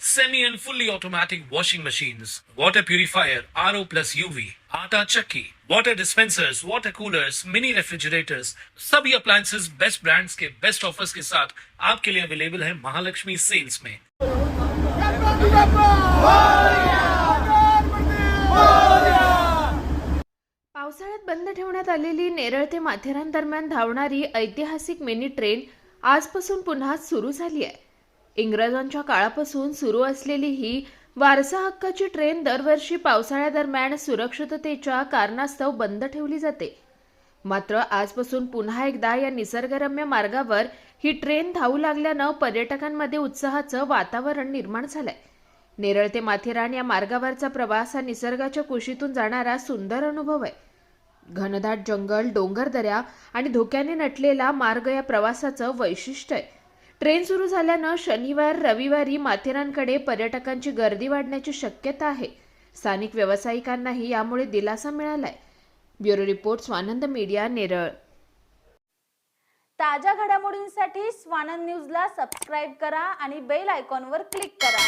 semi and fully automatic washing machines, water purifier, RO plus UV, आटा चक्की, water dispensers, water coolers, mini refrigerators, सभी appliances best brands के best offers के साथ आपके लिए अवेलेबल है महालक्ष्मी सेल्स में गणपती बाप्पा पावसाळ्यात बंद ठेवण्यात आलेली नेरळ ते माथेरान दरम्यान धावणारी ऐतिहासिक मिनी ट्रेन आजपासून पुन्हा सुरू झाली आहे इंग्रजांच्या काळापासून सुरू असलेली ही वारसा हक्काची ट्रेन दरवर्षी पावसाळ्यादरम्यान सुरक्षिततेच्या कारणास्तव बंद ठेवली जाते. मात्र आजपासून पुन्हा एकदा या निसर्गरम्य मार्गावर ही ट्रेन धावू लागल्यानं पर्यटकांमध्ये उत्साहाचं वातावरण निर्माण झालंय. नेरळ ते माथेरान या मार्गावरचा प्रवास हा निसर्गाच्या कुशीतून जाणारा सुंदर अनुभव आहे. घनदाट जंगल डोंगरदऱ्या आणि धोक्याने नटलेला मार्ग या प्रवासाचं वैशिष्ट्य आहे. ट्रेन सुरू झाल्यानं शनिवार रविवारी माथेरानकडे पर्यटकांची गर्दी वाढण्याची शक्यता आहे. स्थानिक व्यावसायिकांनाही यामुळे दिलासा मिळालाय. Bureau report Swanand media Neral. ताज्या घडामोडींसाठी स्वानंद न्यूजला सबस्क्राईब करा आणि बेल आयकॉनवर क्लिक करा.